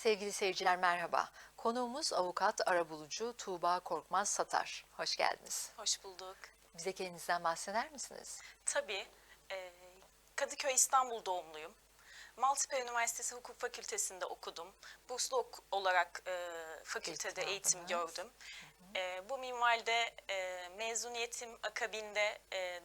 Sevgili seyirciler merhaba. Konuğumuz avukat arabulucu Tuğba Korkmaz Satar. Hoş geldiniz. Hoş bulduk. Bize kendinizden bahseder misiniz? Tabii, e, Kadıköy İstanbul doğumluyum. Maltepe Üniversitesi Hukuk Fakültesi'nde okudum. Burslu olarak e, fakültede Eğitim eğitim aldınız. gördüm. E, bu minvalde e, mezuniyetim akabinde e,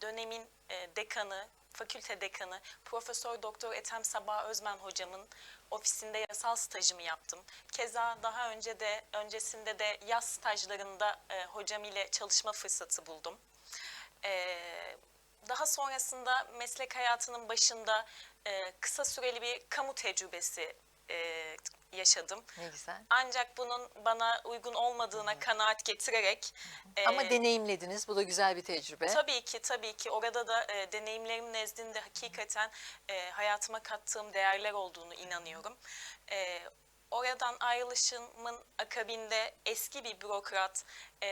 dönemin e, dekanı, fakülte dekanı Profesör Doktor Ethem Sabah Özmen hocamın ofisinde yasal stajımı yaptım. Keza daha önce de öncesinde de yaz stajlarında e, hocam ile çalışma fırsatı buldum. Ee, daha sonrasında meslek hayatının başında e, kısa süreli bir kamu tecrübesi e, yaşadım. Ne güzel. Ancak bunun bana uygun olmadığına kanaat getirerek e, Ama deneyimlediniz. Bu da güzel bir tecrübe. Tabii ki tabii ki orada da e, deneyimlerim nezdinde hakikaten e, hayatıma kattığım değerler olduğunu inanıyorum. E, oradan ayrılışımın akabinde eski bir bürokrat, e,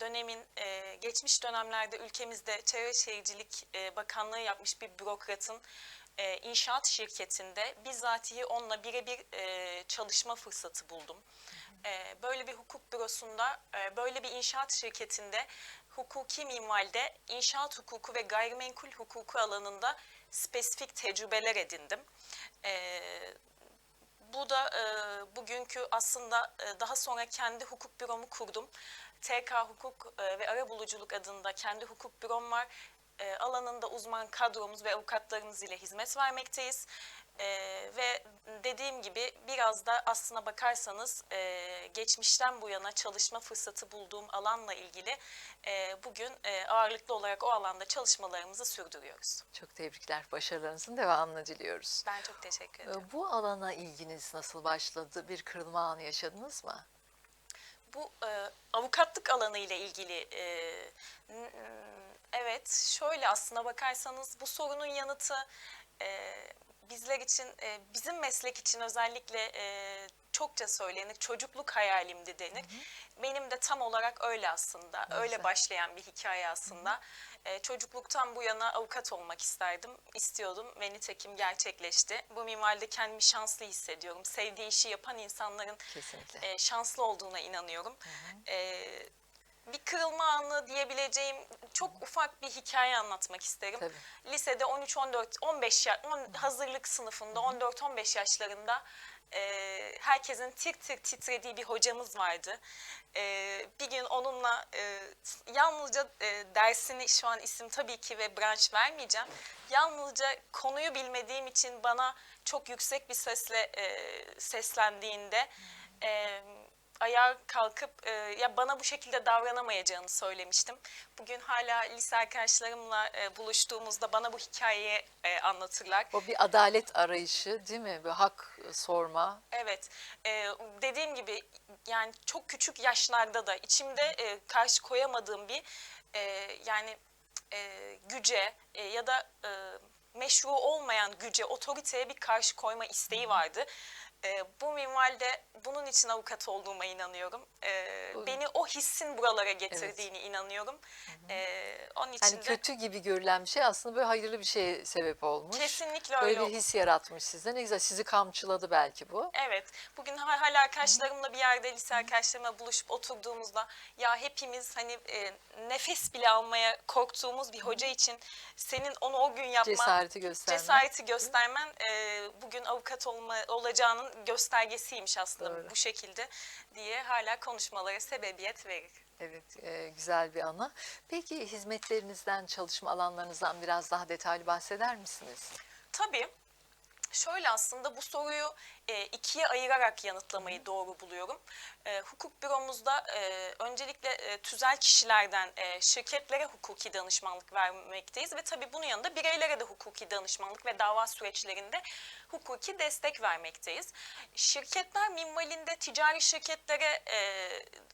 dönemin e, geçmiş dönemlerde ülkemizde Çevre Şehircilik e, Bakanlığı yapmış bir bürokratın e, inşaat şirketinde bizatihi onunla birebir e, çalışma fırsatı buldum. E, böyle bir hukuk bürosunda, e, böyle bir inşaat şirketinde hukuki minvalde inşaat hukuku ve gayrimenkul hukuku alanında spesifik tecrübeler edindim. E, bu da e, bugünkü aslında e, daha sonra kendi hukuk büromu kurdum. TK Hukuk e, ve Arabuluculuk adında kendi hukuk bürom var. E, alanında uzman kadromuz ve avukatlarımız ile hizmet vermekteyiz. E, ve dediğim gibi biraz da aslına bakarsanız e, geçmişten bu yana çalışma fırsatı bulduğum alanla ilgili e, bugün e, ağırlıklı olarak o alanda çalışmalarımızı sürdürüyoruz. Çok tebrikler. Başarılarınızın devamını diliyoruz. Ben çok teşekkür ederim. Ee, Bu alana ilginiz nasıl başladı? Bir kırılma anı yaşadınız mı? Bu e, avukatlık alanı ile ilgili e, evet şöyle aslına bakarsanız bu sorunun yanıtı e, bizler için e, bizim meslek için özellikle e, çokça söylenir çocukluk hayalimdi denir. Benim de tam olarak öyle aslında. Ne öyle güzel. başlayan bir hikaye aslında. E, çocukluktan bu yana avukat olmak isterdim, istiyordum ve nitekim gerçekleşti. Bu minvalde kendimi şanslı hissediyorum. Sevdiği işi yapan insanların Kesinlikle. e, şanslı olduğuna inanıyorum. E, bir kırılma anı diyebileceğim çok ufak bir hikaye anlatmak isterim. Tabii. Lisede 13 14 15 ya, on, hazırlık sınıfında 14 15 yaşlarında e, herkesin tir tir titrediği bir hocamız vardı. E, bir gün onunla e, yalnızca e, dersini şu an isim tabii ki ve branş vermeyeceğim. Yalnızca konuyu bilmediğim için bana çok yüksek bir sesle e, seslendiğinde e, ayağa kalkıp e, ya bana bu şekilde davranamayacağını söylemiştim. Bugün hala lise arkadaşlarımla e, buluştuğumuzda bana bu hikayeyi e, anlatırlar. O bir adalet arayışı değil mi? Bir hak sorma. Evet, e, dediğim gibi yani çok küçük yaşlarda da içimde e, karşı koyamadığım bir e, yani e, güce e, ya da e, meşru olmayan güce, otoriteye bir karşı koyma isteği vardı. E, bu minvalde bunun için avukat olduğuma inanıyorum. E, beni o hissin buralara getirdiğini inanıyorum. E, onun için Yani de kötü gibi görülen bir şey aslında böyle hayırlı bir şeye sebep olmuş. kesinlikle öyle Böyle oldu. bir his yaratmış sizde. Ne güzel sizi kamçıladı belki bu. Evet. Bugün ha- hala arkadaşlarımla bir yerde lise arkadaşlarımla buluşup oturduğumuzda ya hepimiz hani e, nefes bile almaya korktuğumuz bir hoca için senin onu o gün yapman Cesareti göstermek. cesareti göstermen e, bugün avukat olma olacağının göstergesiymiş aslında Doğru. bu şekilde diye hala konuşmalara sebebiyet verir. Evet, e, güzel bir ana. Peki hizmetlerinizden, çalışma alanlarınızdan biraz daha detaylı bahseder misiniz? Tabii. Şöyle aslında bu soruyu e, ikiye ayırarak yanıtlamayı doğru buluyorum. E, hukuk büromuzda e, öncelikle e, tüzel kişilerden e, şirketlere hukuki danışmanlık vermekteyiz ve tabii bunun yanında bireylere de hukuki danışmanlık ve dava süreçlerinde hukuki destek vermekteyiz. Şirketler minvalinde ticari şirketlere e,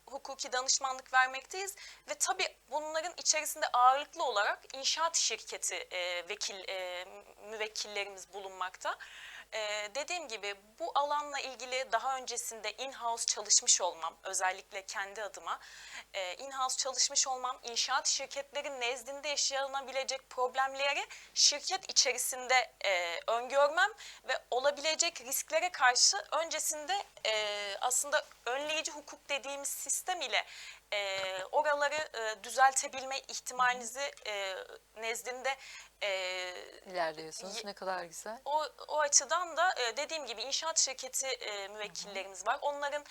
hukuki danışmanlık vermekteyiz ve tabii bunların içerisinde ağırlıklı olarak inşaat şirketi e, vekil e, müvekkillerimiz bulunmakta. Ee, dediğim gibi bu alanla ilgili daha öncesinde in-house çalışmış olmam, özellikle kendi adıma e, in-house çalışmış olmam, inşaat şirketlerin nezdinde yaşanabilecek problemleri şirket içerisinde e, öngörmem ve olabilecek risklere karşı öncesinde e, aslında önleyici hukuk dediğimiz sistem ile e, oraları e, düzeltebilme ihtimalinizi e, nezdinde e, İlerliyorsunuz. Ne kadar güzel. o, o açıdan da e, dediğim gibi inşaat şirketi e, müvekkillerimiz var. Onların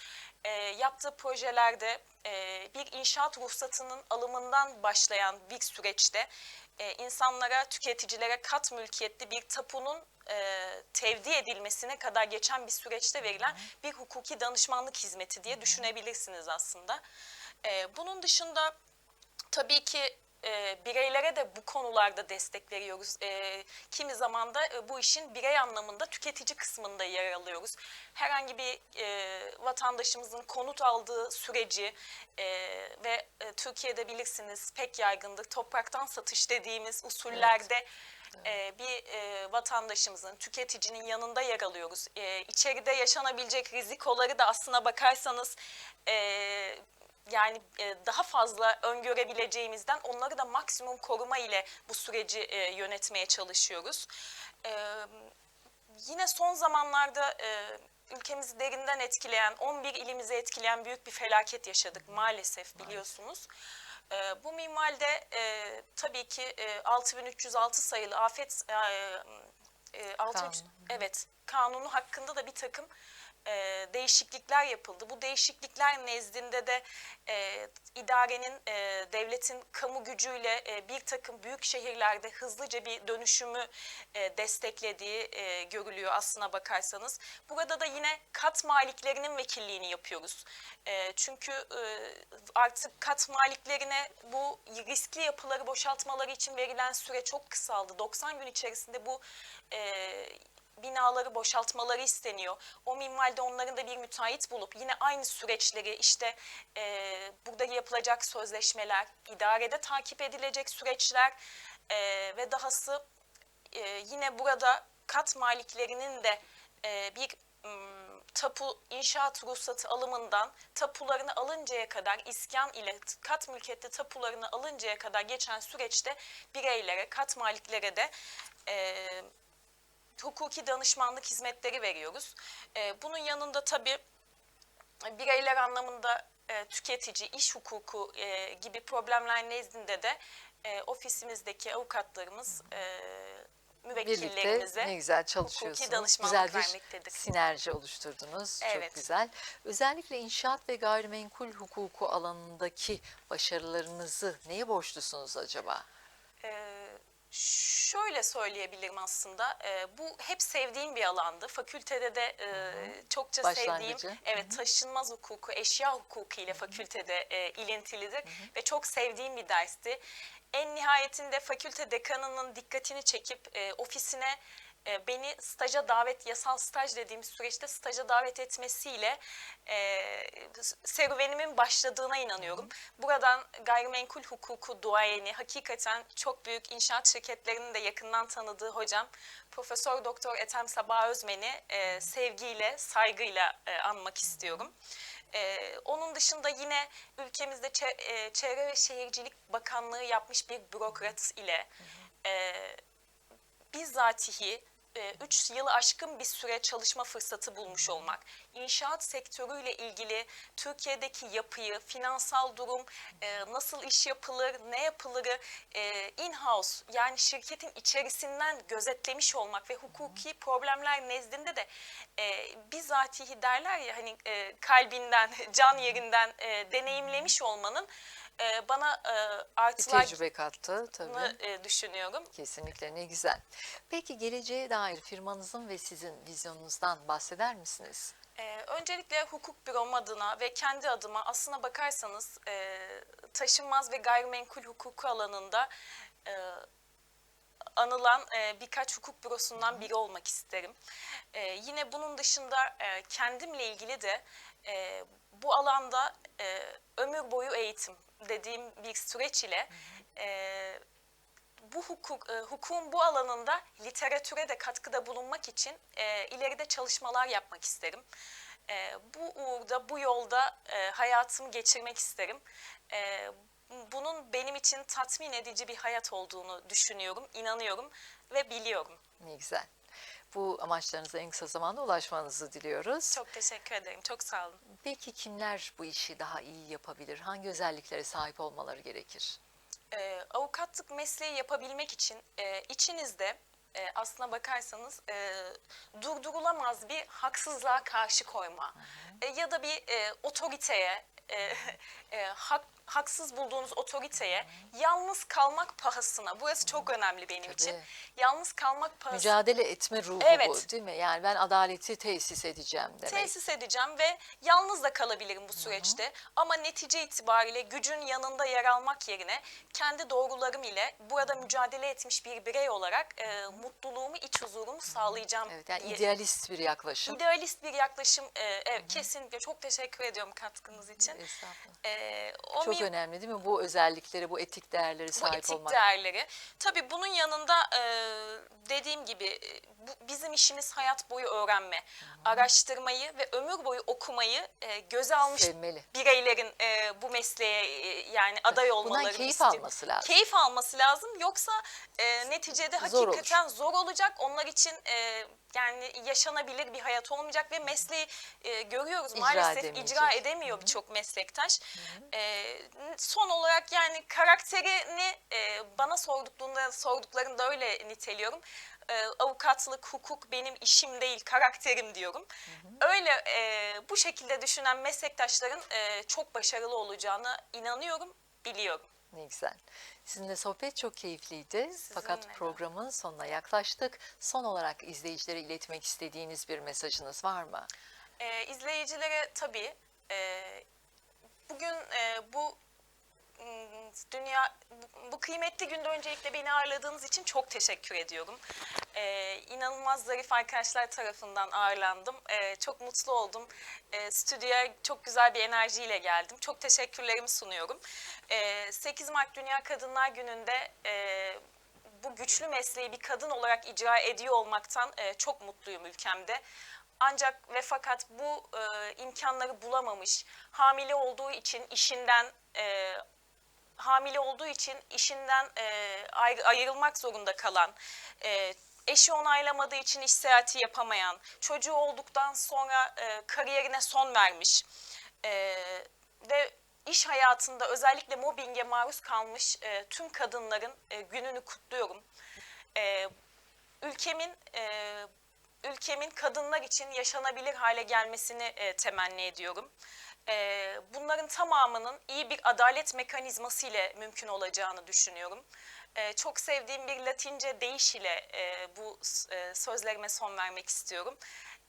e, yaptığı projelerde e, bir inşaat ruhsatının alımından başlayan bir süreçte e, insanlara, tüketicilere kat mülkiyetli bir tapunun e, tevdi edilmesine kadar geçen bir süreçte verilen bir hukuki danışmanlık hizmeti diye düşünebilirsiniz aslında. E, bunun dışında tabii ki e, bireylere de bu konularda destek veriyoruz. E, kimi zaman da e, bu işin birey anlamında tüketici kısmında yer alıyoruz. Herhangi bir e, vatandaşımızın konut aldığı süreci e, ve e, Türkiye'de bilirsiniz pek yaygındır topraktan satış dediğimiz usullerde e, bir e, vatandaşımızın, tüketicinin yanında yer alıyoruz. E, içeride yaşanabilecek rizikoları da aslına bakarsanız e, yani e, daha fazla öngörebileceğimizden onları da maksimum koruma ile bu süreci e, yönetmeye çalışıyoruz. E, yine son zamanlarda e, ülkemizi derinden etkileyen, 11 ilimizi etkileyen büyük bir felaket yaşadık maalesef biliyorsunuz. E, bu minvalde e, tabii ki e, 6306 sayılı afet e, e, 63 Kanunu. evet kanunu hakkında da bir takım e, değişiklikler yapıldı. Bu değişiklikler nezdinde de e, idarenin, e, devletin kamu gücüyle e, bir takım büyük şehirlerde hızlıca bir dönüşümü e, desteklediği e, görülüyor aslına bakarsanız. Burada da yine kat maliklerinin vekilliğini yapıyoruz. E, çünkü e, artık kat maliklerine bu riskli yapıları boşaltmaları için verilen süre çok kısaldı. 90 gün içerisinde bu e, binaları boşaltmaları isteniyor. O minvalde onların da bir müteahhit bulup yine aynı süreçleri işte e, burada yapılacak sözleşmeler, idarede takip edilecek süreçler e, ve dahası e, yine burada kat maliklerinin de e, bir tapu inşaat ruhsatı alımından tapularını alıncaya kadar iskan ile kat mülkiyette tapularını alıncaya kadar geçen süreçte bireylere, kat maliklere de e, hukuki danışmanlık hizmetleri veriyoruz. E, bunun yanında tabii bireyler anlamında e, tüketici, iş hukuku e, gibi problemler nezdinde de e, ofisimizdeki avukatlarımız e, müvekkillerimize ne güzel çalışıyorsunuz. danışmanlık Güzel bir vermektedir. sinerji oluşturdunuz. Çok Evet. güzel. Özellikle inşaat ve gayrimenkul hukuku alanındaki başarılarınızı neye borçlusunuz acaba? Ee, şöyle söyleyebilirim aslında. Ee, bu hep sevdiğim bir alandı. Fakültede de e, çokça sevdiğim, evet taşınmaz hukuku, eşya hukuku ile fakültede e, ilintilidir ve çok sevdiğim bir dersti. En nihayetinde fakülte dekanının dikkatini çekip e, ofisine e, beni staja davet, yasal staj dediğimiz süreçte staja davet etmesiyle e, serüvenimin başladığına inanıyorum. Buradan gayrimenkul hukuku duayeni, hakikaten çok büyük inşaat şirketlerinin de yakından tanıdığı hocam Profesör Doktor Ethem Sabah Özmen'i e, sevgiyle, saygıyla e, anmak istiyorum. Ee, onun dışında yine ülkemizde Çe- e, Çevre ve Şehircilik Bakanlığı yapmış bir bürokrat ile e, bizzatihi 3 yılı aşkın bir süre çalışma fırsatı bulmuş olmak, inşaat sektörüyle ilgili Türkiye'deki yapıyı, finansal durum, e, nasıl iş yapılır, ne yapılırı e, in-house yani şirketin içerisinden gözetlemiş olmak ve hukuki problemler nezdinde de e, bizzatihi derler ya hani e, kalbinden, can yerinden e, deneyimlemiş olmanın e, bana e, Bir artılar tecrübe kattı tabii. e, düşünüyorum. Kesinlikle ne güzel. Peki geleceğe dair firmanızın ve sizin vizyonunuzdan bahseder misiniz? Ee, öncelikle hukuk bürom adına ve kendi adıma aslına bakarsanız e, taşınmaz ve gayrimenkul hukuku alanında e, anılan e, birkaç hukuk bürosundan biri olmak isterim. E, yine bunun dışında e, kendimle ilgili de e, bu alanda e, ömür boyu eğitim dediğim bir süreç ile e, bu hukuk, e, hukukun bu alanında literatüre de katkıda bulunmak için e, ileride çalışmalar yapmak isterim. E, bu uğurda, bu yolda e, hayatımı geçirmek isterim. E, bunun benim için tatmin edici bir hayat olduğunu düşünüyorum, inanıyorum ve biliyorum. Ne güzel. Bu amaçlarınıza en kısa zamanda ulaşmanızı diliyoruz. Çok teşekkür ederim, çok sağ olun. Peki kimler bu işi daha iyi yapabilir? Hangi özelliklere sahip olmaları gerekir? e, avukatlık mesleği yapabilmek için e, içinizde e, aslına bakarsanız e, durdurulamaz bir haksızlığa karşı koyma e, ya da bir e, otoriteye e, e, hak, haksız bulduğunuz otoriteye yalnız kalmak pahasına burası çok önemli benim için Tabii. yalnız kalmak pahasına Mücadele etme ruhu bu Evet. değil mi? Yani ben adaleti tesis edeceğim demek. tesis edeceğim ve yalnız da kalabilirim bu süreçte. Ama netice itibariyle gücün yanında yer almak yerine kendi doğrularım ile burada mücadele etmiş bir birey olarak e, mutluluğumu, iç huzurumu sağlayacağım. Evet, yani idealist bir yaklaşım. İdealist bir yaklaşım. E, evet, kesinlikle çok teşekkür ediyorum katkınız için. Estağfurullah. E, o Çok önemli değil mi? Bu özellikleri, bu etik değerleri bu sahip etik olmak. değerleri. Tabii bunun yanında e, dediğim gibi bu, bizim işimiz hayat boyu öğrenme, araştırmayı ve ömür boyu okumayı e, göze almış Sevmeli. bireylerin e, bu mesleğe e, yani aday olmaları keyif istiyorum. alması lazım. Keyif alması lazım. Yoksa e, neticede Zor hakikaten zor olacak. Onlar için e, yani yaşanabilir bir hayat olmayacak ve mesleği e, görüyoruz İcra maalesef edemeyecek. icra edemiyor birçok meslektaş. E, son olarak yani karakterini e, bana sorduklarında sorduklarında öyle niteliyorum. E, avukatlık, hukuk benim işim değil, karakterim diyorum. Öyle e, bu şekilde düşünen meslektaşların e, çok başarılı olacağına inanıyorum, biliyorum. Ne güzel. Sizinle sohbet çok keyifliydi. Fakat Sizinle de. programın sonuna yaklaştık. Son olarak izleyicilere iletmek istediğiniz bir mesajınız var mı? E, izleyicilere tabii e, bugün e, bu dünya bu- kıymetli günde öncelikle beni ağırladığınız için çok teşekkür ediyorum. E, inanılmaz zarif arkadaşlar tarafından ağırlandım. E, çok mutlu oldum. E, stüdyoya çok güzel bir enerjiyle geldim. Çok teşekkürlerimi sunuyorum. E, 8 Mart Dünya Kadınlar Günü'nde e, bu güçlü mesleği bir kadın olarak icra ediyor olmaktan e, çok mutluyum ülkemde. Ancak ve fakat bu e, imkanları bulamamış, hamile olduğu için işinden e, hamile olduğu için işinden e, ayrı- ayrılmak zorunda kalan, e, eşi onaylamadığı için iş seyahati yapamayan, çocuğu olduktan sonra e, kariyerine son vermiş e, ve iş hayatında özellikle mobbinge maruz kalmış e, tüm kadınların e, gününü kutluyorum. E, ülkemin e, ülkemin kadınlar için yaşanabilir hale gelmesini e, temenni ediyorum. E, bunların tamamının iyi bir adalet mekanizması ile mümkün olacağını düşünüyorum. E, çok sevdiğim bir Latince deyiş ile e, bu e, sözlerime son vermek istiyorum.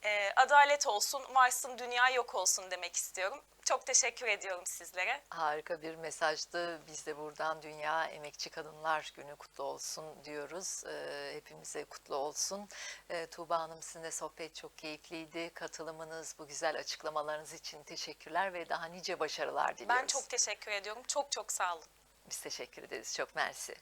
E, adalet olsun, varsın dünya yok olsun demek istiyorum. Çok teşekkür ediyorum sizlere. Harika bir mesajdı. Biz de buradan Dünya Emekçi Kadınlar Günü kutlu olsun diyoruz. Ee, hepimize kutlu olsun. Ee, Tuğba Hanım sizinle sohbet çok keyifliydi. Katılımınız, bu güzel açıklamalarınız için teşekkürler ve daha nice başarılar diliyoruz. Ben çok teşekkür ediyorum. Çok çok sağ olun. Biz teşekkür ederiz. Çok mersi.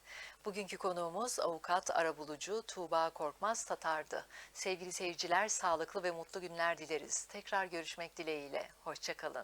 Bugünkü konuğumuz avukat arabulucu Tuğba Korkmaz Tatar'dı. Sevgili seyirciler sağlıklı ve mutlu günler dileriz. Tekrar görüşmek dileğiyle. Hoşçakalın.